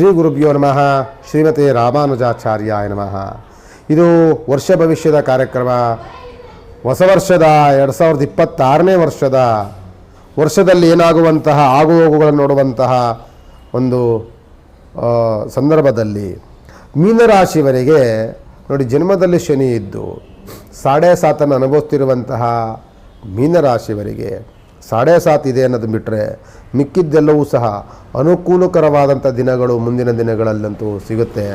ಶ್ರೀ ಗುರುಭ್ಯೋ ನಮಃ. ಶ್ರೀಮತಿ ರಾಮಾನುಜಾಚಾರ್ಯಾಯ ನಮಃ. ಇದು ವರ್ಷ ಭವಿಷ್ಯದ ಕಾರ್ಯಕ್ರಮ. ಹೊಸ ವರ್ಷದ ಎರಡು ಸಾವಿರದ ಇಪ್ಪತ್ತಾರನೇ ವರ್ಷದ ವರ್ಷದಲ್ಲಿ ಏನಾಗುವಂತಹ ಆಗುಹೋಗುಗಳನ್ನು ನೋಡುವಂತಹ ಒಂದು ಸಂದರ್ಭದಲ್ಲಿ ಮೀನರಾಶಿವರಿಗೆ ನೋಡಿ ಜನ್ಮದಲ್ಲಿ ಶನಿ ಇದ್ದು, ಸಾಡೆ ಸಾತನ್ನು ಅನುಭವಿಸ್ತಿರುವಂತಹ ಮೀನರಾಶಿವರಿಗೆ ಸಾಡೆ ಸಾತ್ ಇದೆ ಅನ್ನೋದು ಬಿಟ್ಟರೆ ಮಿಕ್ಕಿದ್ದೆಲ್ಲವೂ ಸಹ ಅನುಕೂಲಕರವಾದಂಥ ದಿನಗಳು ಮುಂದಿನ ದಿನಗಳಲ್ಲಂತೂ ಸಿಗುತ್ತೆ.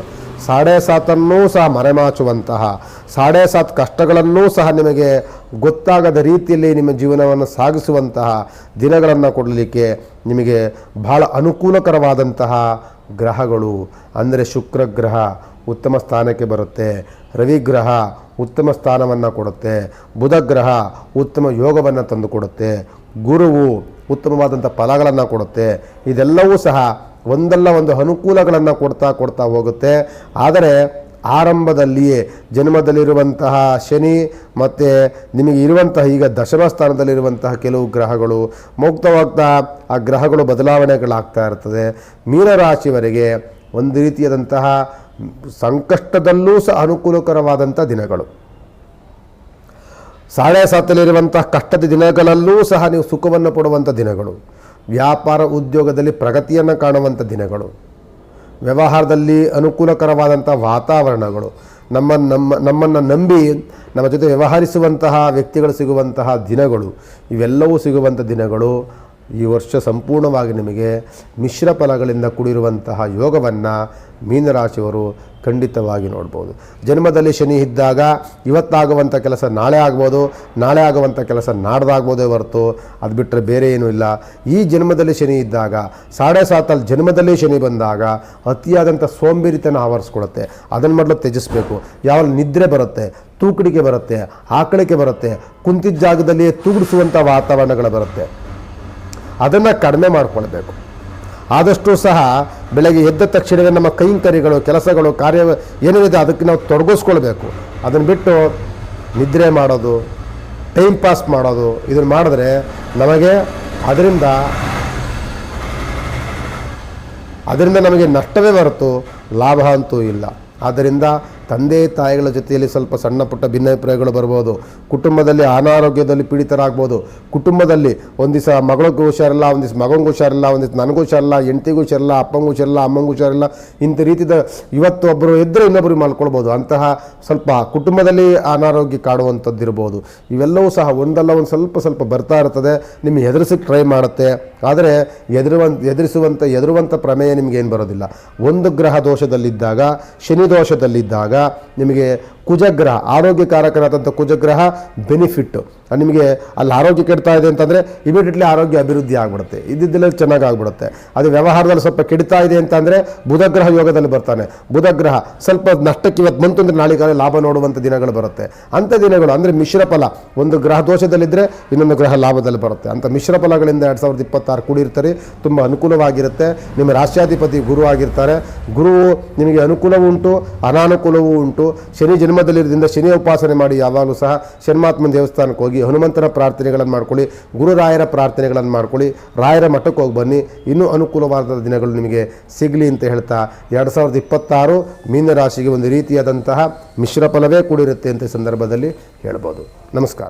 ಸಾಡೆ ಸಾತನ್ನೂ ಸಹ ಮರೆಮಾಚುವಂತಹ, ಸಾಡೆ ಸಾತ್ ಕಷ್ಟಗಳನ್ನೂ ಸಹ ನಿಮಗೆ ಗೊತ್ತಾಗದ ರೀತಿಯಲ್ಲಿ ನಿಮ್ಮ ಜೀವನವನ್ನು ಸಾಗಿಸುವಂತಹ ದಿನಗಳನ್ನು ಕೊಡಲಿಕ್ಕೆ ನಿಮಗೆ ಬಹಳ ಅನುಕೂಲಕರವಾದಂತಹ ಗ್ರಹಗಳು. ಅಂದರೆ ಶುಕ್ರ ಗ್ರಹ ಉತ್ತಮ ಸ್ಥಾನಕ್ಕೆ ಬರುತ್ತೆ, ರವಿ ಗ್ರಹ ಉತ್ತಮ ಸ್ಥಾನವನ್ನು ಕೊಡುತ್ತೆ, ಬುಧ ಗ್ರಹ ಉತ್ತಮ ಯೋಗವನ್ನು ತಂದು ಕೊಡುತ್ತೆ ಗುರುವು ಉತ್ತಮವಾದಂಥ ಫಲಗಳನ್ನು ಕೊಡುತ್ತೆ. ಇದೆಲ್ಲವೂ ಸಹ ಒಂದಲ್ಲ ಒಂದು ಅನುಕೂಲಗಳನ್ನು ಕೊಡ್ತಾ ಕೊಡ್ತಾ ಹೋಗುತ್ತೆ. ಆದರೆ ಆರಂಭದಲ್ಲಿಯೇ ಜನ್ಮದಲ್ಲಿರುವಂತಹ ಶನಿ ಮತ್ತು ನಿಮಗೆ ಇರುವಂತಹ ಈಗ ದಶಮ ಸ್ಥಾನದಲ್ಲಿರುವಂತಹ ಕೆಲವು ಗ್ರಹಗಳು ಮುಕ್ತವಾಗ್ತಾ ಆ ಗ್ರಹಗಳು ಬದಲಾವಣೆಗಳಾಗ್ತಾ ಇರ್ತದೆ. ಮೀನರಾಶಿವರೆಗೆ ಒಂದು ರೀತಿಯಾದಂತಹ ಸಂಕಷ್ಟದಲ್ಲೂ ಸಹ ಅನುಕೂಲಕರವಾದಂಥ ದಿನಗಳು. ಸಾಡೆ ಸಾತಲಿರುವಂತಹ ಕಷ್ಟದ ದಿನಗಳಲ್ಲೂ ಸಹ ನೀವು ಸುಖವನ್ನು ಪಡುವಂಥ ದಿನಗಳು. ವ್ಯಾಪಾರ ಉದ್ಯೋಗದಲ್ಲಿ ಪ್ರಗತಿಯನ್ನು ಕಾಣುವಂಥ ದಿನಗಳು. ವ್ಯವಹಾರದಲ್ಲಿ ಅನುಕೂಲಕರವಾದಂಥ ವಾತಾವರಣಗಳು. ನಮ್ಮ ನಮ್ಮ, ನಮ್ಮನ್ನು ನಂಬಿ ನಮ್ಮ ಜೊತೆ ವ್ಯವಹರಿಸುವಂತಹ ವ್ಯಕ್ತಿಗಳು ಸಿಗುವಂತಹ ದಿನಗಳು. ಇವೆಲ್ಲವೂ ಸಿಗುವಂಥ ದಿನಗಳು. ಈ ವರ್ಷ ಸಂಪೂರ್ಣವಾಗಿ ನಿಮಗೆ ಮಿಶ್ರ ಫಲಗಳಿಂದ ಕೂಡಿರುವಂತಹ ಯೋಗವನ್ನು ಮೀನರಾಶಿಯವರು ಖಂಡಿತವಾಗಿ ನೋಡ್ಬೋದು. ಜನ್ಮದಲ್ಲಿ ಶನಿ ಇದ್ದಾಗ ಇವತ್ತಾಗುವಂಥ ಕೆಲಸ ನಾಳೆ ಆಗ್ಬೋದು, ನಾಳೆ ಆಗುವಂಥ ಕೆಲಸ ನಾಡ್ದಾಗ್ಬೋದೇ ಹೊರತು ಅದು ಬಿಟ್ಟರೆ ಬೇರೆ ಏನೂ ಇಲ್ಲ. ಈ ಜನ್ಮದಲ್ಲಿ ಶನಿ ಇದ್ದಾಗ, ಸಾಡೆ ಸಾತಲ್ಲಿ ಜನ್ಮದಲ್ಲಿ ಶನಿ ಬಂದಾಗ ಅತಿಯಾದಂಥ ಸೋಂಬೇರಿತನ ಆವರಿಸ್ಕೊಳುತ್ತೆ. ಅದನ್ನು ಮೊದಲು ತ್ಯಜಿಸಬೇಕು. ಯಾವ ನಿದ್ರೆ ಬರುತ್ತೆ, ತೂಕಡಿಕೆ ಬರುತ್ತೆ, ಆಕಳಿಕೆ ಬರುತ್ತೆ, ಕುಂತಿದ್ದ ಜಾಗದಲ್ಲಿ ತೂಗಿಡಿಸುವಂಥ ವಾತಾವರಣಗಳು ಬರುತ್ತೆ. ಅದನ್ನು ಕಡಿಮೆ ಮಾಡಿಕೊಳ್ಬೇಕು. ಆದಷ್ಟು ಸಹ ಬೆಳಗ್ಗೆ ಎದ್ದ ತಕ್ಷಣವೇ ನಮ್ಮ ಕೈಂಕರಿಗಳು ಕೆಲಸಗಳು, ಕಾರ್ಯ ಏನೇನಿದೆ ಅದಕ್ಕೆ ನಾವು ತೊಡಗಿಸ್ಕೊಳ್ಬೇಕು. ಅದನ್ನು ಬಿಟ್ಟು ನಿದ್ರೆ ಮಾಡೋದು ಟೈಮ್ ಪಾಸ್ ಮಾಡೋದು, ಇದನ್ನು ಮಾಡಿದ್ರೆ ನಮಗೆ ಅದರಿಂದ ಅದರಿಂದ ನಮಗೆ ನಷ್ಟವೇ ಹೊರತು ಲಾಭ ಅಂತೂ ಇಲ್ಲ. ಆದ್ದರಿಂದ ತಂದೆ ತಾಯಿಗಳ ಜೊತೆಯಲ್ಲಿ ಸ್ವಲ್ಪ ಸಣ್ಣ ಪುಟ್ಟ ಭಿನ್ನಾಭಿಪ್ರಾಯಗಳು ಬರ್ಬೋದು. ಕುಟುಂಬದಲ್ಲಿ ಅನಾರೋಗ್ಯದಲ್ಲಿ ಪೀಡಿತರಾಗ್ಬೋದು. ಕುಟುಂಬದಲ್ಲಿ ಒಂದು ದಿವಸ ಮಗಳಿಗೂ ಹುಷಾರಿಲ್ಲ ದಿವಸ ಮಗನಿಗೂ ಹುಷಾರಿಲ್ಲ, ಒಂದು ದಿವಸ ನನಗೂ ಹುಷಾರಿಲ್ಲ, ಹೆಂಡ್ತಿಗೂ ಹುಷಾರಿಲ್ಲ, ಅಪ್ಪಂಗೂ ಹುಷಾರಿಲ್ಲ, ಅಮ್ಮಂಗೂ ಹುಷಾರಿಲ್ಲ, ಇಂಥ ರೀತಿಯ ಇವತ್ತು ಒಬ್ಬರು ಇದ್ದರೆ ಇನ್ನೊಬ್ಬರು ಮಾಡ್ಕೊಳ್ಬೋದು. ಅಂತಹ ಸ್ವಲ್ಪ ಕುಟುಂಬದಲ್ಲಿ ಅನಾರೋಗ್ಯ ಕಾಡುವಂಥದ್ದು ಇರ್ಬೋದು ಇವೆಲ್ಲವೂ ಸಹ ಒಂದಲ್ಲ, ಒಂದು ಸ್ವಲ್ಪ ಸ್ವಲ್ಪ ಬರ್ತಾ ಇರ್ತದೆ. ನಿಮಗೆ ಎದುರಿಸಕ್ಕೆ ಟ್ರೈ ಮಾಡುತ್ತೆ. ಆದರೆ ಎದುರುವಂಥ ಎದುರಿಸುವಂಥ ಎದುರುವಂಥ ಪ್ರಮೇಯ ನಿಮಗೇನು ಬರೋದಿಲ್ಲ. ಒಂದು ಗ್ರಹ ದೋಷದಲ್ಲಿದ್ದಾಗ, ಶನಿ ದೋಷದಲ್ಲಿದ್ದಾಗ ನಿಮಗೆ ಕುಜಗ್ರಹ ಆರೋಗ್ಯಕಾರಕನಾದಂಥ ಕುಜಗ್ರಹ ಬೆನಿಫಿಟ್ಟು ನಿಮಗೆ ಅಲ್ಲಿ ಆರೋಗ್ಯ ಕೆಡ್ತಾ ಇದೆ ಅಂತಂದರೆ ಇಮಿಡಿಯೇಟ್ಲಿ ಆರೋಗ್ಯ ಅಭಿವೃದ್ಧಿ ಆಗಿಬಿಡುತ್ತೆ. ಇದ್ದಿದ್ದೆಲ್ಲ ಚೆನ್ನಾಗಿ ಆಗ್ಬಿಡುತ್ತೆ. ಅದು ವ್ಯವಹಾರದಲ್ಲಿ ಸ್ವಲ್ಪ ಕೆಡ್ತಾ ಇದೆ ಅಂತಂದರೆ ಬುಧಗ್ರಹ ಯೋಗದಲ್ಲಿ ಬರ್ತಾನೆ. ಬುಧಗ್ರಹ ಸ್ವಲ್ಪ ನಷ್ಟಕ್ಕೆ ಇವತ್ತು ಬಂತು ಅಂದರೆ ನಾಳೆಗಾಲ ಲಾಭ ನೋಡುವಂಥ ದಿನಗಳು ಬರುತ್ತೆ. ಅಂಥ ದಿನಗಳು ಅಂದರೆ ಮಿಶ್ರ ಫಲ. ಒಂದು ಗ್ರಹ ದೋಷದಲ್ಲಿದ್ದರೆ ಇನ್ನೊಂದು ಗ್ರಹ ಲಾಭದಲ್ಲಿ ಬರುತ್ತೆ. ಅಂಥ ಮಿಶ್ರ ಫಲಗಳಿಂದ ಎರಡು ಸಾವಿರದ ಇಪ್ಪತ್ತಾರು ಕೂಡಿರ್ತಾರೆ. ತುಂಬ ಅನುಕೂಲವಾಗಿರುತ್ತೆ. ನಿಮ್ಮ ರಾಷ್ಟ್ರಾಧಿಪತಿ ಗುರು ಆಗಿರ್ತಾರೆ. ಗುರು ನಿಮಗೆ ಅನುಕೂಲವೂ ಉಂಟು, ಅನಾನುಕೂಲವೂ ಉಂಟು. ಶನಿ ಜನ್ಮದಲ್ಲಿರೋದ್ರಿಂದ ಶನಿ ಉಪಾಸನೆ ಮಾಡಿ ಯಾವಾಗಲೂ ಸಹ ಶನ್ಮಾತ್ಮನ ದೇವಸ್ಥಾನಕ್ಕೆ ಹೋಗಿ ಹನುಮಂತನ ಪ್ರಾರ್ಥನೆಗಳನ್ನು ಮಾಡ್ಕೊಳ್ಳಿ, ಗುರುರಾಯರ ಪ್ರಾರ್ಥನೆಗಳನ್ನು ಮಾಡ್ಕೊಳ್ಳಿ, ರಾಯರ ಮಠಕ್ಕೆ ಹೋಗಿ ಬನ್ನಿ. ಇನ್ನೂ ಅನುಕೂಲವಾದ ದಿನಗಳು ನಿಮಗೆ ಸಿಗಲಿ ಅಂತ ಹೇಳ್ತಾ ಎರಡು ಸಾವಿರದ ಇಪ್ಪತ್ತಾರು ಮೀನರಾಶಿಗೆ ಒಂದು ರೀತಿಯಾದಂತಹ ಮಿಶ್ರ ಫಲವೇ ಕೂಡಿರುತ್ತೆ ಅಂತ ಸಂದರ್ಭದಲ್ಲಿ ಹೇಳ್ಬೋದು. ನಮಸ್ಕಾರ.